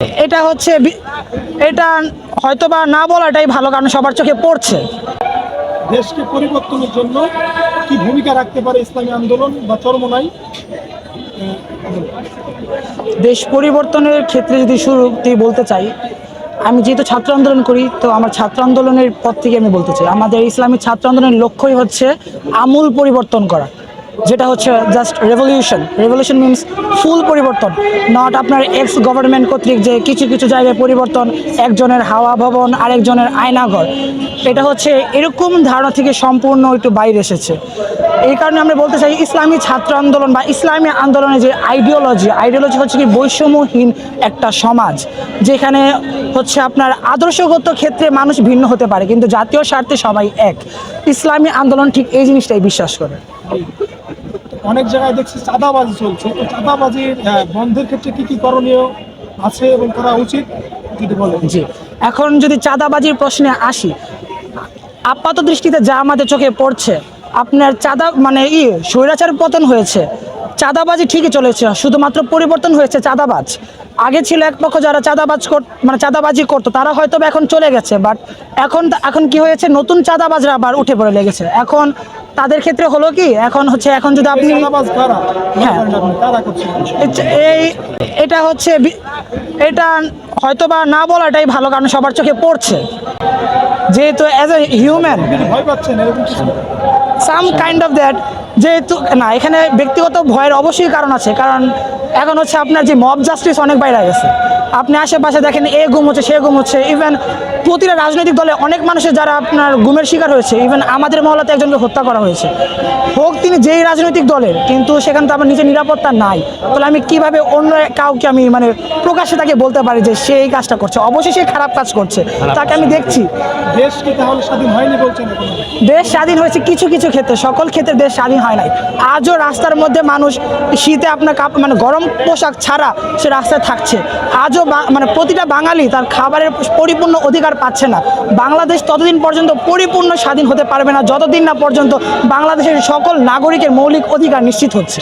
এটা হচ্ছে বি- এটা হয়তোবা না বলাটাই ভালো কারণ সবার চোখে পড়ছে। দেশকে পরিবর্তনের জন্য কি ভূমিকা রাখতে পারে ইসলামী আন্দোলন বা চরমনাই দেশ পরিবর্তনের ক্ষেত্রে যদি শুরুতেই বলতে চাই আমি যেহেতু ছাত্র আন্দোলন করি তো আমার ছাত্র আন্দোলনের পর থেকে আমি বলতে চাই। আমাদের ইসলামী ছাত্র আন্দোলনের লক্ষ্যই হচ্ছে আমূল পরিবর্তন করা। যেটা হচ্ছে just revolution revolution means full পরিবর্তন নট আপনার এক্স গভর্নমেন্ট কর্তৃক যে কিছু কিছু জায়গায় পরিবর্তন, একজনের হাওয়া ভবন, আরেকজনের আয়নাঘর। এটা হচ্ছে এরকম ধারণা থেকে সম্পূর্ণ একটু বাইরে এসেছে। এই কারণে আমরা বলতে চাই ইসলামী ছাত্র আন্দোলন বা ইসলামী আন্দোলনের যে আইডিওলজি আইডিওলজি হচ্ছে কি বৈষম্যহীন একটা সমাজ, যেখানে হচ্ছে আপনার আদর্শগত ক্ষেত্রে মানুষ ভিন্ন হতে পারে, কিন্তু জাতীয় স্বার্থে সবাই এক। ইসলামী আন্দোলন ঠিক এই জিনিসটাই বিশ্বাস করে। অনেক জায়গায় দেখছি চাঁদাবাজি চলছে। তো চাঁদাবাজির আহ, বন্ধের ক্ষেত্রে কি কি করণীয় আছে এবং করা উচিত যদি বলেন? জি। এখন যদি চাঁদাবাজির প্রশ্নে আসি আপাত দৃষ্টিতে যা আমাদের চোখে পড়ছে আপনার চাঁদা মানে ই স্বৈরাচার পতন হয়েছে। চাঁদাবাজি ঠিকই চলেছে শুধুমাত্র পরিবর্তন হয়েছে চাঁদাবাজ। আগে ছিল এক পক্ষ যারা চাঁদাবাজ কর মানে চাঁদাবাজি করতো তারা হয়তো এখন চলে গেছে বাট এখন এখন কি হয়েছে? নতুন চাঁদাবাজরা আবার উঠে পড়ে লেগেছে। এখন তাদের ক্ষেত্রে হলো কি এখন হচ্ছে এখন যদি আপনি হ্যাঁ। কারা করছে? এটা- এই এটা হচ্ছে এটা হয়তো বা না বলাটাই ভালো কারণ সবার চোখে পড়ছে। যেহেতু as a human some kind of that যেহেতু না এখানে ব্যক্তিগত ভয়ের অবশ্যই কারণ আছে কারণ এখন হচ্ছে আপনার যে মব জাস্টিস অনেক বাইরে গেছে। আপনি আশেপাশে দেখেন এ গুম হচ্ছে সে গুম হচ্ছে ইভেন প্রতিটা রাজনৈতিক দলে অনেক মানুষের যারা আপনার গুমের শিকার হয়েছে ইভেন আমাদের মহলাতে একজনকে হত্যা করা হয়েছে। হোক তিনি যেই রাজনৈতিক দলের কিন্তু সেখানে তো আমার নিজের নিরাপত্তা নাই। তাহলে আমি কীভাবে অন্য কাউকে আমি মানে প্রকাশ্যে তাকে বলতে পারি যে সে এই কাজটা করছে? অবশ্যই সে খারাপ কাজ করছে। তাকে আমি দেখছি। দেশ কি তাহলে স্বাধীন হয়নি বলছেন দেশ স্বাধীন হয়েছে কিছু কিছু ক্ষেত্রে। সকল ক্ষেত্রে দেশ স্বাধীন হয় নাই। আজও রাস্তার মধ্যে মানুষ শীতে আপনার কাপ মানে গরম পোশাক ছাড়া সে রাস্তায় থাকছে। আজও মানে প্রতিটা বাঙালি তার খাবারের পরিপূর্ণ অধিকার পাচ্ছে না। বাংলাদেশ ততদিন পর্যন্ত পরিপূর্ণ স্বাধীন হতে পারবে না, যতদিন না পর্যন্ত বাংলাদেশের সকল নাগরিকের মৌলিক অধিকার নিশ্চিত হচ্ছে।